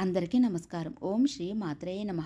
అందరికీ నమస్కారం. ఓం శ్రీ మాత్రేయ నమ.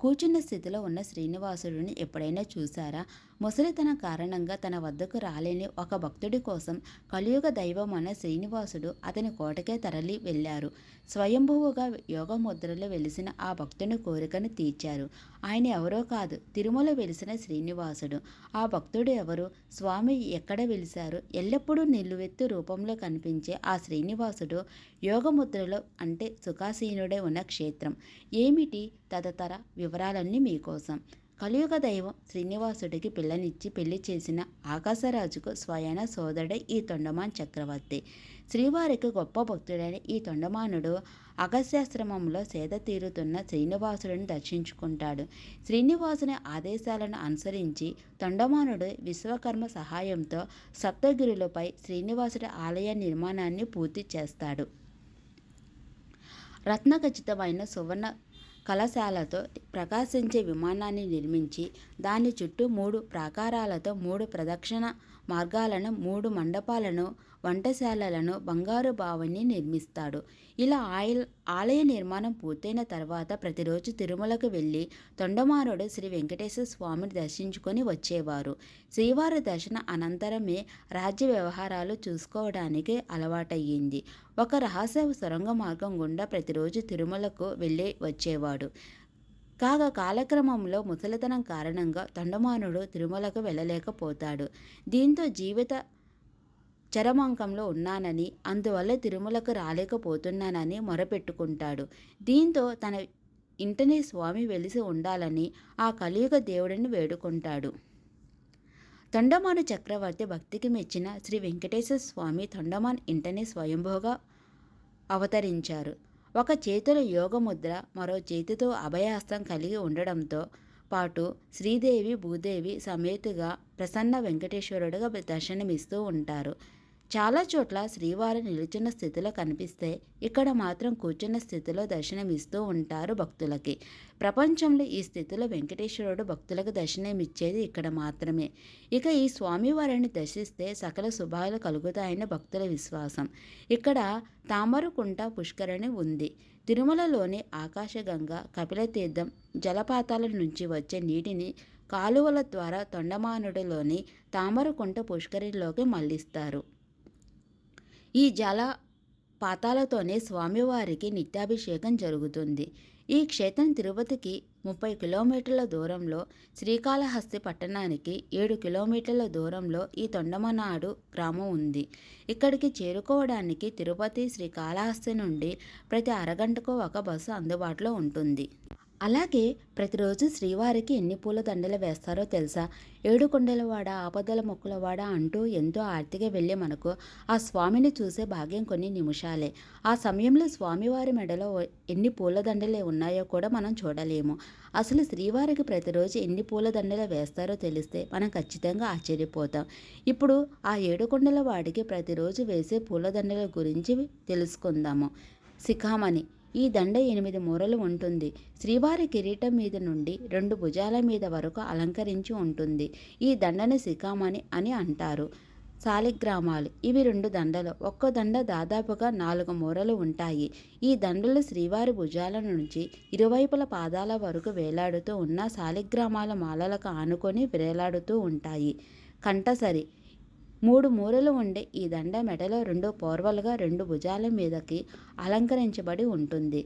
కూర్చున్న స్థితిలో ఉన్న శ్రీనివాసుడిని ఎప్పుడైనా చూశారా? ముసలితనం కారణంగా తన వద్దకు రాలేని ఒక భక్తుడి కోసం కలియుగ దైవం అన్న శ్రీనివాసుడు అతని కోటకే తరలి వెళ్ళారు. స్వయంభువుగా యోగముద్రలో వెలిసిన ఆ భక్తుని కోరికను తీర్చారు. ఆయన ఎవరో కాదు తిరుమల వెలిసిన శ్రీనివాసుడు. ఆ భక్తుడు ఎవరు? స్వామి ఎక్కడ వెలిశారు? ఎల్లప్పుడూ నిలువెత్తు రూపంలో కనిపించే ఆ శ్రీనివాసుడు యోగముద్రలో అంటే సుఖాసీనుడే ఉన్న క్షేత్రం. ఏమిటి? తదితర వివరాలన్నీ మీకోసం. కలియుగ దైవం శ్రీనివాసుడికి పిల్లనిచ్చి పెళ్ళి చేసిన ఆకాశరాజుకు స్వయన సోదరుడే ఈ తొండమాన్ చక్రవర్తి. శ్రీవారికి గొప్ప భక్తుడైన ఈ తొండమానుడు అగస్యాశ్రమంలో సేద తీరుతున్న శ్రీనివాసుడిని దర్శించుకుంటాడు. శ్రీనివాసుని ఆదేశాలను అనుసరించి తొండమానుడు విశ్వకర్మ సహాయంతో సప్తగిరులపై శ్రీనివాసుడి ఆలయ నిర్మాణాన్ని పూర్తి చేస్తాడు. రత్నఖచితమైన సువర్ణ కలశాలతో ప్రకాశించే విమానాన్ని నిర్మించి దాని చుట్టూ మూడు ప్రాకారాలతో మూడు ప్రదక్షిణ మార్గాలను మూడు మండపాలను వంటశాలలను బంగారు బావని నిర్మిస్తాడు. ఇలా ఆయిల్ ఆలయ నిర్మాణం పూర్తయిన తర్వాత ప్రతిరోజు తిరుమలకు వెళ్ళి తొండమారుడు శ్రీ వెంకటేశ్వర స్వామిని దర్శించుకొని వచ్చేవారు. శ్రీవారి దర్శన అనంతరమే రాజ్య వ్యవహారాలు చూసుకోవడానికి అలవాటయ్యింది. ఒక రహస్య సొరంగ మార్గం గుండా ప్రతిరోజు తిరుమలకు వెళ్ళి వచ్చేవాడు. కాగా కాలక్రమంలో ముసలితనం కారణంగా తొండమానుడు తిరుమలకు వెళ్ళలేకపోతాడు. దీంతో జీవిత చరమాంకంలో ఉన్నానని అందువల్ల తిరుమలకు రాలేకపోతున్నానని మొరపెట్టుకుంటాడు. దీంతో తన ఇంటనే స్వామి వెలిసి ఉండాలని ఆ కలియుగ దేవుడిని వేడుకుంటాడు. తొండమాను చక్రవర్తి భక్తికి మెచ్చిన శ్రీ వెంకటేశ్వర స్వామి తొండమాన్ ఇంటనే స్వయంభోగా అవతరించారు. ఒక చేతిలో యోగముద్ర మరో చేతితో అభయాస్తం కలిగి ఉండడంతో పాటు శ్రీదేవి భూదేవి సమేతుగా ప్రసన్న వెంకటేశ్వరుడుగా దర్శనమిస్తూ ఉంటారు. చాలా చోట్ల శ్రీవారు నిలుచున్న స్థితిలో కనిపిస్తే ఇక్కడ మాత్రం కూర్చున్న స్థితిలో దర్శనమిస్తూ ఉంటారు భక్తులకి. ప్రపంచంలో ఈ స్థితిలో వెంకటేశ్వరుడు భక్తులకు దర్శనమిచ్చేది ఇక్కడ మాత్రమే. ఇక ఈ స్వామివారిని దర్శిస్తే సకల శుభాలు కలుగుతాయని భక్తుల విశ్వాసం. ఇక్కడ తామరకుంట పుష్కరణి ఉంది. తిరుమలలోని ఆకాశగంగ కపిలతీర్థం జలపాతాల నుంచి వచ్చే నీటిని కాలువల ద్వారా తొండమానుడిలోని తామరకుంట పుష్కరిలోకి మళ్ళిస్తారు ఈ జల పాతాలతోనే స్వామివారికి నిత్యాభిషేకం జరుగుతుంది. ఈ క్షేత్రం తిరుపతికి ముప్పై కిలోమీటర్ల దూరంలో శ్రీకాళహస్తి పట్టణానికి ఏడు కిలోమీటర్ల దూరంలో ఈ తొండమనాడు గ్రామం ఉంది. ఇక్కడికి చేరుకోవడానికి తిరుపతి శ్రీకాళహస్తి నుండి ప్రతి అరగంటకు ఒక బస్సు అందుబాటులో ఉంటుంది. అలాగే ప్రతిరోజు శ్రీవారికి ఎన్ని పూల దండలు వేస్తారో తెలుసా? ఏడు కొండలవాడ ఆపదల మొక్కులవాడ అంటూ ఎంతో ఆర్తిగా వెళ్ళే మనకు ఆ స్వామిని చూసే భాగ్యం కొన్ని నిమిషాలే. ఆ సమయంలో స్వామివారి మెడలో ఎన్ని పూల దండలే ఉన్నాయో కూడా మనం చూడలేము. అసలు శ్రీవారికి ప్రతిరోజు ఎన్ని పూల దండలు వేస్తారో తెలిస్తే మనం ఖచ్చితంగా ఆశ్చర్యపోతాం. ఇప్పుడు ఆ ఏడుకొండల వాడికి ప్రతిరోజు వేసే పూలదండల గురించి తెలుసుకుందాము. శిఖామణి ఈ దండ ఎనిమిది మూరలు ఉంటుంది. శ్రీవారి కిరీటం మీద నుండి రెండు భుజాల మీద వరకు అలంకరించి ఉంటుంది. ఈ దండను శిఖామణి అని అంటారు. శాలిగ్రామాలు. ఇవి రెండు దండలు. ఒక్క దండ దాదాపుగా నాలుగు మూరలు ఉంటాయి. ఈ దండలు శ్రీవారి భుజాల నుంచి ఇరువైపుల పాదాల వరకు వేలాడుతూ ఉన్న శాలిగ్రామాల మాలలకు ఆనుకొని వేలాడుతూ ఉంటాయి. కంటసరి మూడు మూరలు ఉండే ఈ దండ మెడలో రెండు పోర్వలుగా రెండు భుజాల మీదకి అలంకరించబడి ఉంటుంది.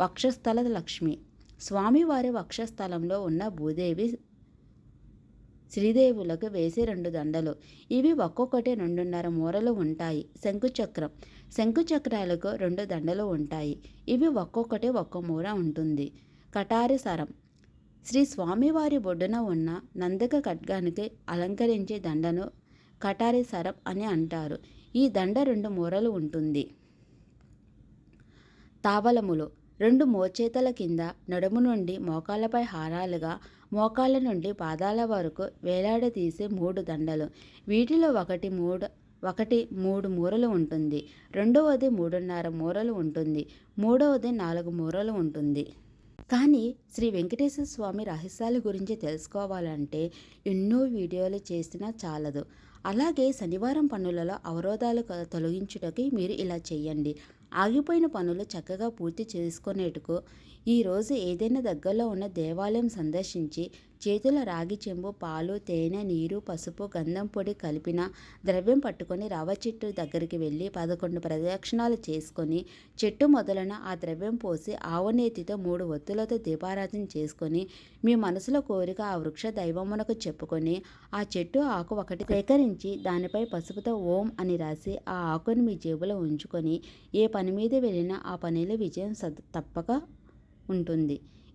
వక్షస్థల లక్ష్మి. స్వామివారి వక్షస్థలంలో ఉన్న భూదేవి శ్రీదేవులకు వేసే రెండు దండలు. ఇవి ఒక్కొక్కటి రెండున్నర మూరలు ఉంటాయి. శంకుచక్రం. శంకుచక్రాలకు రెండు దండలు ఉంటాయి. ఇవి ఒక్కొక్కటి ఒక్క మూర ఉంటుంది. కటారి సరం. శ్రీ స్వామివారి బొడ్డున ఉన్న నందక ఖడ్గానికి అలంకరించే దండను కటారి సరం అని అంటారు. ఈ దండ రెండు మూరలు ఉంటుంది. తావలములు రెండు మోచేతల కింద నడుము నుండి మోకాళ్ళపై హారాలుగా మోకాళ్ళ నుండి పాదాల వరకు వేలాడదీసే మూడు దండలు. వీటిలో ఒకటి మూడు ఒకటి మూడు మూరలు ఉంటుంది. రెండవది మూడున్నర మూరలు ఉంటుంది. మూడవది నాలుగు మూరలు ఉంటుంది. కానీ శ్రీ వెంకటేశ్వర స్వామి రహస్యాల గురించి తెలుసుకోవాలంటే ఎన్నో వీడియోలు చేసినా చాలదు. అలాగే శనివారం పనులలో అవరోధాలు తొలగించుటకి మీరు ఇలా చేయండి ఆగిపోయిన పనులు చక్కగా పూర్తి చేసుకునేటుకు ఈరోజు ఏదైనా దగ్గరలో ఉన్న దేవాలయం సందర్శించి చేతుల రాగి చెంబు పాలు తేనె నీరు పసుపు గంధం పొడి కలిపిన ద్రవ్యం పట్టుకొని రవ చెట్టు దగ్గరికి వెళ్ళి పదకొండు ప్రదక్షిణాలు చేసుకొని చెట్టు మొదలన ఆ ద్రవ్యం పోసి ఆవునేతితో మూడు ఒత్తులతో దీపారాధన చేసుకొని మీ మనసులో కోరిక ఆ వృక్ష దైవమునకు చెప్పుకొని ఆ చెట్టు ఆకు ఒకటి సేకరించి దానిపై పసుపుతో ఓం అని రాసి ఆ ఆకును మీ జేబులో ఉంచుకొని ఏ పని మీద వెళ్ళినా ఆ పనిలో విజయం సద్ తప్పక ఉంటుంది.